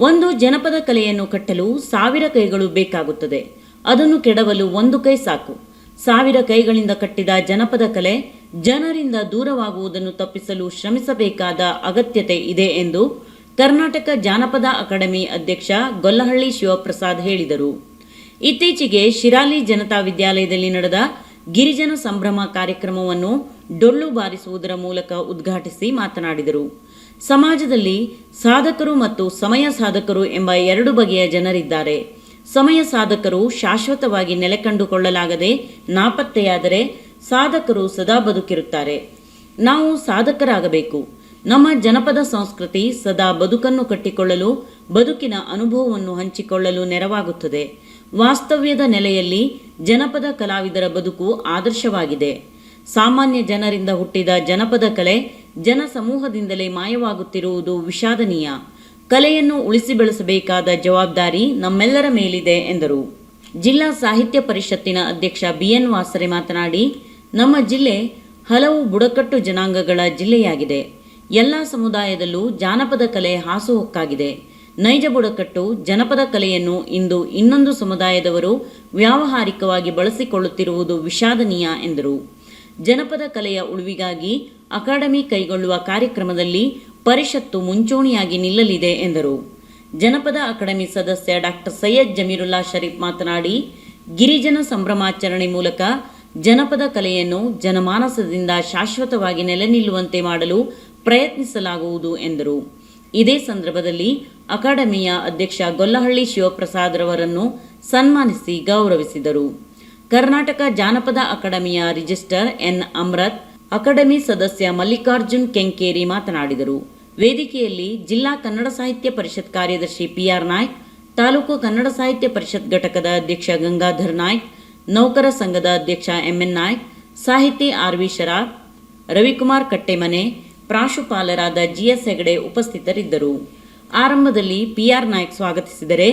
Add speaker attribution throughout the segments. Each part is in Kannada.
Speaker 1: ಒಂದು ಜನಪದ ಕಲೆಯನ್ನು ಕಟ್ಟಲು ಸಾವಿರ ಕೈಗಳು ಬೇಕಾಗುತ್ತದೆ. ಅದನ್ನು ಕೆಡವಲು ಒಂದು ಕೈ ಸಾಕು. ಸಾವಿರ ಕೈಗಳಿಂದ ಕಟ್ಟಿದ ಜನಪದ ಕಲೆ ಜನರಿಂದ ದೂರವಾಗುವುದನ್ನು ತಪ್ಪಿಸಲು ಶ್ರಮಿಸಬೇಕಾದ ಅಗತ್ಯತೆ ಇದೆ ಎಂದು ಕರ್ನಾಟಕ ಜಾನಪದ ಅಕಾಡೆಮಿ ಅಧ್ಯಕ್ಷ ಗೊಲ್ಲಹಳ್ಳಿ ಶಿವಪ್ರಸಾದ್ ಹೇಳಿದರು. ಇತ್ತೀಚೆಗೆ ಶಿರಾಲಿ ಜನತಾ ವಿದ್ಯಾಲಯದಲ್ಲಿ ನಡೆದ ಗಿರಿಜನ ಸಂಭ್ರಮ ಕಾರ್ಯಕ್ರಮವನ್ನು ಡೊಳ್ಳು ಬಾರಿಸುವುದರ ಮೂಲಕ ಉದ್ಘಾಟಿಸಿ ಮಾತನಾಡಿದರು. ಸಮಾಜದಲ್ಲಿ ಸಾಧಕರು ಮತ್ತು ಸಮಯ ಸಾಧಕರು ಎಂಬ ಎರಡು ಬಗೆಯ ಜನರಿದ್ದಾರೆ. ಸಮಯ ಸಾಧಕರು ಶಾಶ್ವತವಾಗಿ ನೆಲೆ ಕಂಡುಕೊಳ್ಳಲಾಗದೆ ನಾಪತ್ತೆಯಾದರೆ ಸಾಧಕರು ಸದಾ ಬದುಕಿರುತ್ತಾರೆ. ನಾವು ಸಾಧಕರಾಗಬೇಕು. ನಮ್ಮ ಜನಪದ ಸಂಸ್ಕೃತಿ ಸದಾ ಬದುಕನ್ನು ಕಟ್ಟಿಕೊಳ್ಳಲು, ಬದುಕಿನ ಅನುಭವವನ್ನು ಹಂಚಿಕೊಳ್ಳಲು ನೆರವಾಗುತ್ತದೆ. ವಾಸ್ತವ್ಯದ ನೆಲೆಯಲ್ಲಿ ಜನಪದ ಕಲಾವಿದರ ಬದುಕು ಆದರ್ಶವಾಗಿದೆ. ಸಾಮಾನ್ಯ ಜನರಿಂದ ಹುಟ್ಟಿದ ಜನಪದ ಕಲೆ ಜನ ಸಮೂಹದಿಂದಲೇ ಮಾಯವಾಗುತ್ತಿರುವುದು ವಿಷಾದನೀಯ. ಕಲೆಯನ್ನು ಉಳಿಸಿ ಬೆಳೆಸಬೇಕಾದ ಜವಾಬ್ದಾರಿ ನಮ್ಮೆಲ್ಲರ ಮೇಲಿದೆ, ಎಂದರು. ಜಿಲ್ಲಾ ಸಾಹಿತ್ಯ ಪರಿಷತ್ತಿನ ಅಧ್ಯಕ್ಷ ಬಿಎನ್ ವಾಸರೆ ಮಾತನಾಡಿ, ನಮ್ಮ ಜಿಲ್ಲೆ ಹಲವು ಬುಡಕಟ್ಟು ಜನಾಂಗಗಳ ಜಿಲ್ಲೆಯಾಗಿದೆ. ಎಲ್ಲ ಸಮುದಾಯದಲ್ಲೂ ಜಾನಪದ ಕಲೆ ಹಾಸುಹೊಕ್ಕಾಗಿದೆ ನೈಜ ಬುಡಕಟ್ಟು ಜನಪದ ಕಲೆಯನ್ನು ಇಂದು ಇನ್ನೊಂದು ಸಮುದಾಯದವರು ವ್ಯಾವಹಾರಿಕವಾಗಿ ಬಳಸಿಕೊಳ್ಳುತ್ತಿರುವುದು ವಿಷಾದನೀಯ, ಎಂದರು. ಜನಪದ ಕಲೆಯ ಉಳಿವಿಗಾಗಿ ಅಕಾಡೆಮಿ ಕೈಗೊಳ್ಳುವ ಕಾರ್ಯಕ್ರಮದಲ್ಲಿ ಪರಿಷತ್ತು ಮುಂಚೂಣಿಯಾಗಿ ನಿಲ್ಲಲಿದೆ ಎಂದರು. ಜನಪದ ಅಕಾಡೆಮಿ ಸದಸ್ಯ ಡಾಕ್ಟರ್ ಸೈಯದ್ ಜಮೀರುಲ್ಲಾ ಶರೀಫ್ ಮಾತನಾಡಿ, ಗಿರಿಜನ ಸಂಭ್ರಮಾಚರಣೆ ಮೂಲಕ ಜನಪದ ಕಲೆಯನ್ನು ಜನಮಾನಸದಿಂದ ಶಾಶ್ವತವಾಗಿ ನೆಲೆ ನಿಲ್ಲುವಂತೆ ಮಾಡಲು ಪ್ರಯತ್ನಿಸಲಾಗುವುದು ಎಂದರು. ಇದೇ ಸಂದರ್ಭದಲ್ಲಿ ಅಕಾಡೆಮಿಯ ಅಧ್ಯಕ್ಷ ಗೊಲ್ಲಹಳ್ಳಿ ಶಿವಪ್ರಸಾದ್ ರವರನ್ನು ಸನ್ಮಾನಿಸಿ ಗೌರವಿಸಿದರು. ಕರ್ನಾಟಕ ಜಾನಪದ ಅಕಾಡೆಮಿಯ ರಿಜಿಸ್ಟರ್ ಎನ್. ಅಮ್ರತ್ ಅಕಾಡೆಮಿ ಸದಸ್ಯ ಮಲ್ಲಿಕಾರ್ಜುನ್ ಕೆಂಕೇರಿ ಮಾತನಾಡಿದರು. ವೇದಿಕೆಯಲ್ಲಿ ಜಿಲ್ಲಾ ಕನ್ನಡ ಸಾಹಿತ್ಯ ಪರಿಷತ್ ಕಾರ್ಯದರ್ಶಿ ಪಿಆರ್ ನಾಯ್ಕ್, ತಾಲೂಕು ಕನ್ನಡ ಸಾಹಿತ್ಯ ಪರಿಷತ್ ಘಟಕದ ಅಧ್ಯಕ್ಷ ಗಂಗಾಧರ್ ನಾಯ್ಕ್, ನೌಕರ ಸಂಘದ ಅಧ್ಯಕ್ಷ ಎಂಎನ್ ನಾಯ್ಕ್, ಸಾಹಿತಿ ಆರ್ ವಿ ಶರಾಬ್, ರವಿಕುಮಾರ್ ಕಟ್ಟೆಮನೆ, ಪ್ರಾಂಶುಪಾಲರಾದ ಜಿಎಸ್ ಹೆಗಡೆ ಉಪಸ್ಥಿತರಿದ್ದರು. ಆರಂಭದಲ್ಲಿ ಪಿಆರ್ ನಾಯ್ಕ್ ಸ್ವಾಗತಿಸಿದರೆ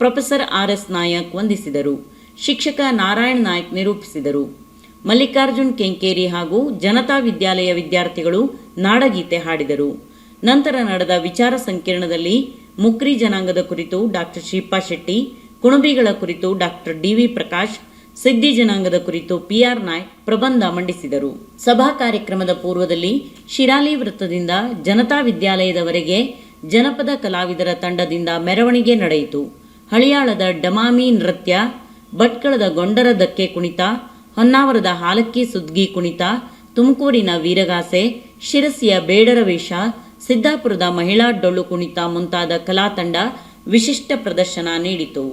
Speaker 1: ಪ್ರೊಫೆಸರ್ ಆರ್ ಎಸ್ ನಾಯಕ್ ವಂದಿಸಿದರು. ಶಿಕ್ಷಕ ನಾರಾಯಣ್ ನಾಯ್ಕ್ ನಿರೂಪಿಸಿದರು. ಮಲ್ಲಿಕಾರ್ಜುನ್ ಕೆಂಕೇರಿ ಹಾಗೂ ಜನತಾ ವಿದ್ಯಾಲಯ ವಿದ್ಯಾರ್ಥಿಗಳು ನಾಡಗೀತೆ ಹಾಡಿದರು. ನಂತರ ನಡೆದ ವಿಚಾರ ಸಂಕಿರಣದಲ್ಲಿ ಮುಕ್ರಿ ಜನಾಂಗದ ಕುರಿತು ಡಾಕ್ಟರ್ ಶ್ರೀಪಾ ಶೆಟ್ಟಿ, ಕುಣಬಿಗಳ ಕುರಿತು ಡಾಕ್ಟರ್ ಡಿವಿ ಪ್ರಕಾಶ್ ಸಿದ್ದಿ ಜನಾಂಗದ ಕುರಿತು ಪಿಆರ್ ನಾಯ್ ಪ್ರಬಂಧ ಮಂಡಿಸಿದರು. ಸಭಾ ಕಾರ್ಯಕ್ರಮದ ಪೂರ್ವದಲ್ಲಿ ಶಿರಾಲಿ ವೃತ್ತದಿಂದ ಜನತಾ ವಿದ್ಯಾಲಯದವರೆಗೆ ಜನಪದ ಕಲಾವಿದರ ತಂಡದಿಂದ ಮೆರವಣಿಗೆ ನಡೆಯಿತು. ಹಳಿಯಾಳದ ಡಮಾಮಿ ನೃತ್ಯ, ಭಟ್ಕಳದ ಗೊಂಡರ ದಕ್ಕೆ ಕುಣಿತ ಹೊನ್ನಾವರದ ಹಾಲಕ್ಕಿ ಸುದ್ಗಿ ಕುಣಿತ, ತುಮಕೂರಿನ ವೀರಗಾಸೆ, ಶಿರಸಿಯ ಬೇಡರ ವೇಷ, ಸಿದ್ದಾಪುರದ ಮಹಿಳಾ ಡೊಳ್ಳು ಕುಣಿತ ಮುಂತಾದ ಕಲಾ ತಂಡ ವಿಶಿಷ್ಟ ಪ್ರದರ್ಶನ ನೀಡಿತು.